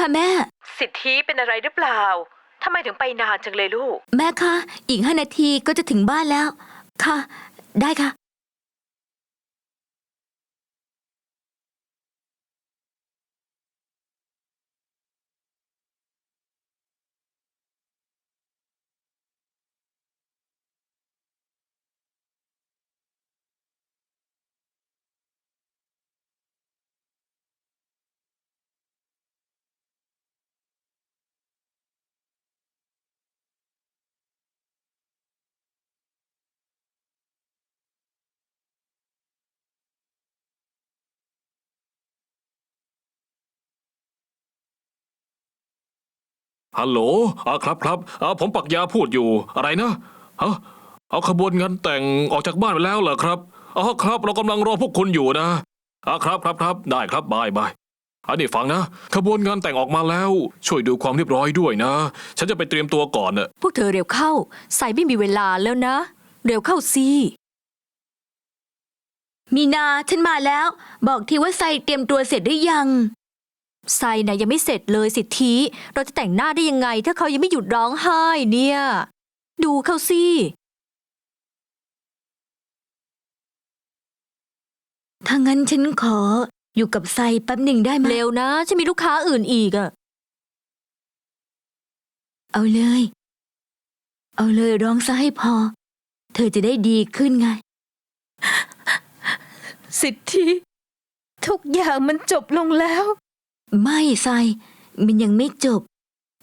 ค่ะแม่ สิทธิเป็นอะไรหรือเปล่าทำไมถึงไปนานจังเลยลูก แม่คะ อีกห้านาทีก็จะถึงบ้านแล้ว ค่ะ ได้ค่ะ ฮัลโหลอ่าครับครับอ่าผมปักยาพูดอยู่อะไรนะฮะเอาขบวนงานแต่งออกจากบ้านไปแล้วเหรอครับอ๋อครับ เรากำลังรอพวกคุณอยู่นะอ่าครับครับครับได้ครับบายบายอันนี้ฟังนะ ขบวนงานแต่งออกมาแล้ว ช่วยดูความเรียบร้อยด้วยนะ ฉันจะไปเตรียมตัวก่อนเน่ะพวกเธอเร็วเข้า ใส่ไม่มีเวลาแล้วนะ เร็วเข้าสิ มีนา ฉันมาแล้ว บอกทีว่าไซเตรียมตัวเสร็จหรือยัง ไซนะยังไม่เสร็จเลยสิทธิ เราจะแต่งหน้าได้ยังไง ถ้าเขายังไม่หยุดร้องไห้เนี่ย ดูเขาสิถ้างั้นฉันขออยู่กับไซแป๊บหนึ่งได้ไหมเร็วนะจะมีลูกค้าอื่นอีกอะเอาเลย เอาเลยร้องซะให้พอ เธอจะได้ดีขึ้นไง สิทธิ ทุกอย่างมันจบลงแล้ว ไม่ไซมันยังไม่จบ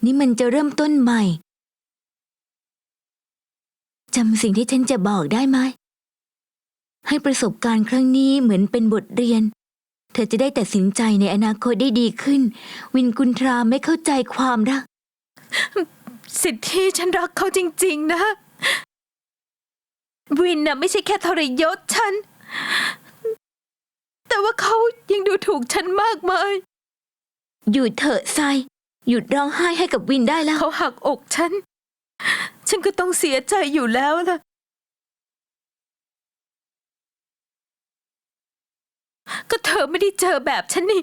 นี่มันจะเริ่มต้นใหม่จำสิ่งที่ฉันจะบอกได้ไหม ให้ประสบการณ์ครั้งนี้เหมือนเป็นบทเรียน เธอจะได้ตัดสินใจในอนาคตได้ดีขึ้น วินกุนทราไม่เข้าใจความรัก สิทธิฉันรักเขาจริง ๆ นะ วินน่ะไม่ใช่แค่ทรยศฉัน แต่ว่าเขายังดูถูกฉันมากมาย หยุดเถอะไซหยุดร้องไห้ให้กับวินได้แล้ว เขาหักอกฉัน ฉันก็ต้องเสียใจอยู่แล้วล่ะ ก็เธอไม่ได้เจอแบบฉันนี่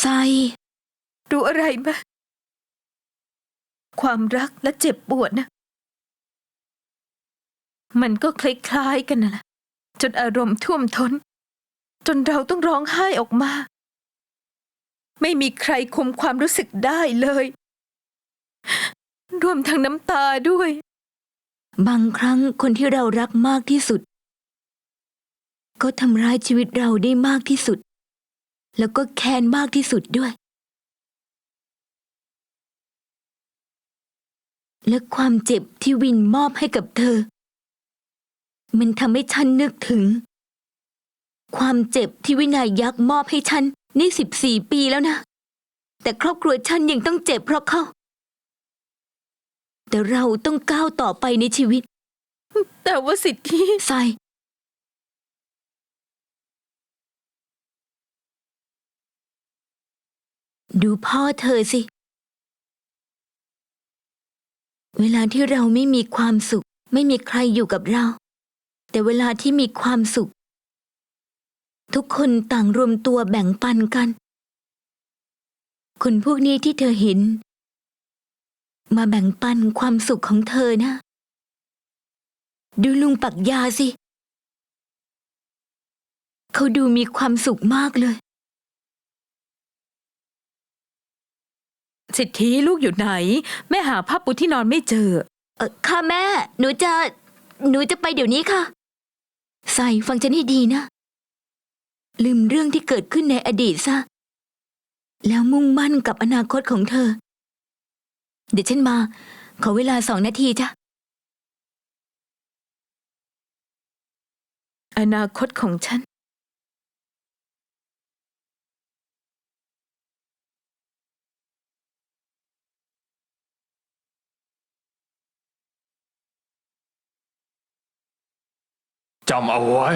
ไซรู้อะไรไหมความรักและเจ็บปวดนะ มันก็คล้ายๆกันนะล่ะจนอารมณ์ท่วมทน้น จนเราต้องร้องไห้ออกมา ไม่มีใครคุมความรู้สึกได้เลย รวมทั้งน้ำตาด้วย บางครั้งคนที่เรารักมากที่สุด ก็ทำร้ายชีวิตเราได้มากที่สุด แล้วก็แค้นมากที่สุดด้วย และความเจ็บที่วินมอบให้กับเธอ มันทำให้ฉันนึกถึง ความเจ็บที่วินัยยักษ์มอบให้ฉันนี่สิบสี่ปีแล้วนะ แต่ครอบครัวฉันยังต้องเจ็บเพราะเขา แต่เราต้องก้าวต่อไปในชีวิต แต่ว่าสิทธิทรายดูพ่อเธอสิ เวลาที่เราไม่มีความสุข ไม่มีใครอยู่กับเรา แต่เวลาที่มีความสุข ทุกคนต่างรวมตัวแบ่งปันกัน คนพวกนี้ที่เธอเห็น มาแบ่งปันความสุขของเธอนะ ดูลุงปักยาสิ เขาดูมีความสุขมากเลย สิทธิลูกอยู่ไหน แม่หาผ้าปูที่นอนไม่เจอ เออค่ะแม่ หนูจะ หนูจะไปเดี๋ยวนี้ค่ะ ใส่ฟังฉันให้ดีนะ ลืมเรื่องที่เกิดขึ้นในอดีตซะ แล้วมุ่งมั่นกับอนาคตของเธอ เดี๋ยวฉันมา ขอเวลาสองนาทีจ้ะ อนาคตของฉัน จำเอาไว้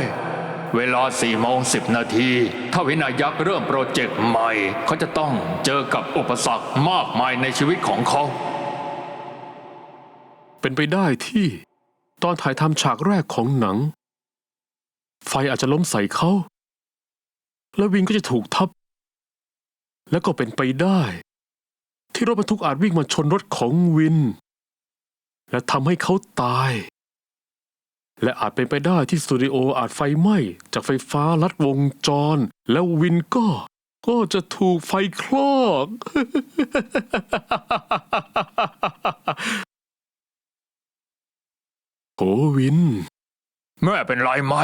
เวลา4โมง10นาทีถ้าวินายักษ์เริ่มโปรเจกต์ใหม่ เขาจะต้องเจอกับอุปสรรคมากมายในชีวิตของเขา เป็นไปได้ที่ ตอนถ่ายทำฉากแรกของหนัง ไฟอาจจะล้มใส่เขา แล้ววินก็จะถูกทับ แล้วก็เป็นไปได้ ที่รถบรรทุกอาจวิ่งมาชนรถของวิน และทำให้เขาตาย และอาจเป็นไปได้ที่สตูดิโออาจไฟไหม้จากไฟฟ้าลัดวงจร แล้ววินก็ ก็จะถูกไฟคลอก โหวิน แม่เป็นไรไหม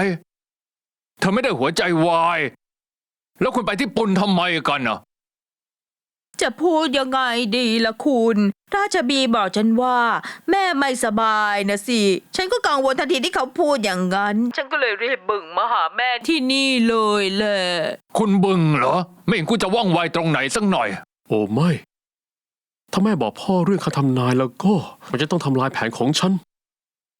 เธอไม่ได้หัวใจวาย แล้วคุณไปที่ปุ่นทำไมกันอะ จะพูดยังไงดีล่ะคุณ ราชบีบอกฉันว่า แม่ไม่สบายนะสิ ฉันก็กังวลทันทีที่เขาพูดอย่างนั้น ฉันก็เลยรีบบึ่งมาหาแม่ที่นี่เลยแหละ คุณบึงเหรอ ไม่เห็นคุณจะว่องไวตรงไหนสักหน่อย โอ้ไม่ ถ้าแม่บอกพ่อเรื่องคำทำนายแล้วก็ มันจะต้องทำลายแผนของฉัน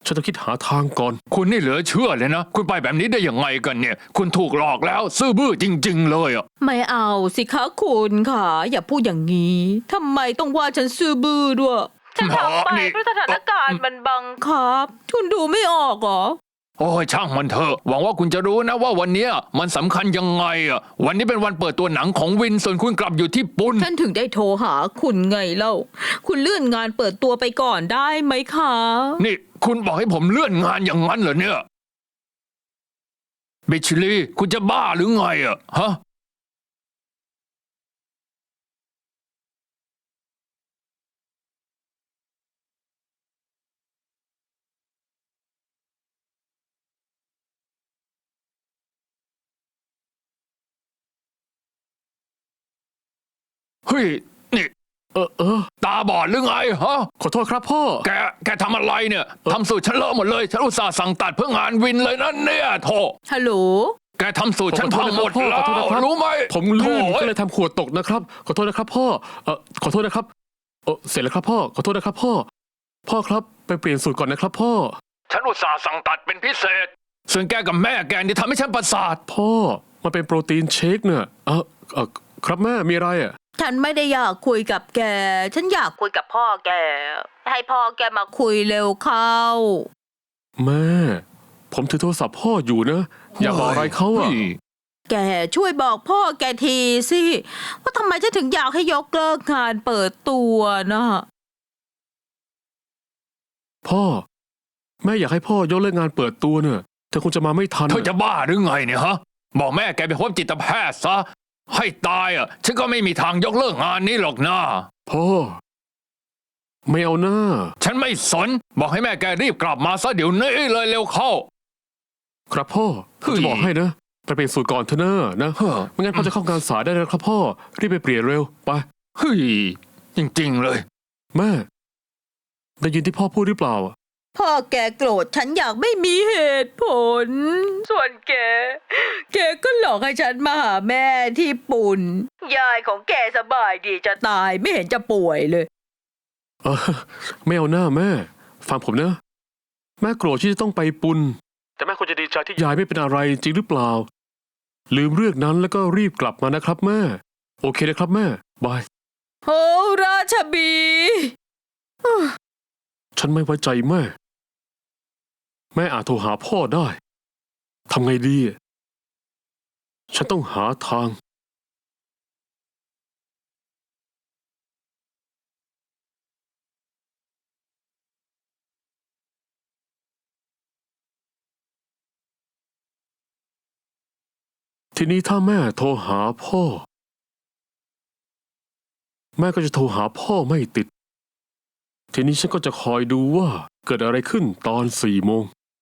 ฉันต้องคิดหาทางก่อน คุณนี่เหลือเชื่อเลยนะ คุณไปแบบนี้ได้ยังไงกันเนี่ย คุณถูกหลอกแล้ว ซื่อบื้อจริง ๆ เลยอะ ไม่เอาสิคะคุณค่ะ อย่าพูดอย่างนี้ทำไมต้องว่าฉันซื่อบื้อด้วย ฉันทำไปนี่เพราะสถานการณ์มันบังคับ คุณดูไม่ออกเหรอ โอ้ยช่างมันเถอะ หวังว่าคุณจะรู้นะว่าวันเนี้ยมันสำคัญยังไงอะวันนี้เป็นวันเปิดตัวหนังของวินส่วนคุณกลับอยู่ที่ปุ่นฉันถึงได้โทรหาคุณไงเล่า คุณเลื่อนงานเปิดตัวไปก่อนได้ไหมคะ นี่ คุณบอกให้ผมเลื่อนงานอย่างนั้นเหรอเนี่ยบิชลีคุณจะบ้าหรือไงอะฮะ เฮ้ยนี่เออเออตาบอดหรือไงฮะขอโทษครับพ่อ แกแกทำอะไรเนี่ยทำสูตรฉันเลอะหมดเลยฉันอุตส่าห์สั่งตัดเพื่องานวินเลยนะเนี่ยโถฮัลโหล แกทำสูตรฉันขอพังโทหมษดนะครับพ่อแล้ขอโทษนะครับวรู้ไหมผมลื่นโถ่ก็เลยทำขวดตกนะครับ ขอโทษนะครับพ่อเออขอโทษนะครับเออเสร็จแล้วครับพ่อขอโทษนะครับพ่อ พ่อครับไปเปลี่ยนสูตรก่อนนะครับพ่อ ฉันอุตส่าห์สั่งตัดเป็นพิเศษ ส่วนแกกับแม่แกนี่ทำให้ฉันประสาทพ่อมันเป็นโปรตีนเชคเนี่ยเออเออครับแม่มีอะไรอะ ฉันไม่ได้อยากคุยกับแก ฉันอยากคุยกับพ่อแก ให้พ่อแกมาคุยเร็วเข้า แม่ ผมถือโทรศัพท์พ่ออยู่นะ อย่าบอกอะไรเขาอะ แกช่วยบอกพ่อแกทีสิ ว่าทำไมฉันถึงอยากให้ยกเลิกงานเปิดตัวนะพ่อ แม่อยากให้พ่อยกเลิกงานเปิดตัวเนี่ยเธอคงจะมาไม่ทัน เธอจะบ้าหรือไงเนี่ยฮะ บอกแม่แกไปพบจิตแพทย์ซะ ให้ตายอะ ฉันก็ไม่มีทางยกเลิกงานนี้หรอกนะ พ่อ ไม่เอาหน้า ฉันไม่สน บอกให้แม่แกรีบกลับมาซะเดี๋ยวนี้เลยเร็วเข้า ครับพ่อผมจะบอกให้นะ ไปเปลี่ยนสูตรก่อนเถอะนะนะเฮ้อ ไม่งั้นพ่อจะเข้างานสายได้แล้วครับพ่อ รีบไปเปลี่ยนเร็ว ไป เฮ้ย จริงๆเลย แม่ ได้ยินที่พ่อพูดหรือเปล่าอะ พ่อแกโกรธฉันอยากไม่มีเหตุผล ส่วนแก แกก็หลอกให้ฉันมาหาแม่ที่ปุ่น ยายของแกสบายดีจะตายไม่เห็นจะป่วยเลย เออไม่เอาหน้าแม่ ฟังผมนะ แม่โกรธที่จะต้องไปปุนแต่แม่ควรจะดีใจที่ยายไม่เป็นอะไรจริงหรือเปล่า ลืมเรื่องนั้นแล้วก็รีบกลับมานะครับแม่ โอเคนะครับแม่บายโอ้ราชบี ฉันไม่ไว้ใจแม่ แม่อาจโทรหาพ่อได้ ทำไงดี ฉันต้องหาทาง ทีนี้ถ้าแม่โทรหาพ่อ แม่ก็จะโทรหาพ่อไม่ติด ทีนี้ฉันก็จะคอยดูว่าเกิดอะไรขึ้นตอนสี่โมง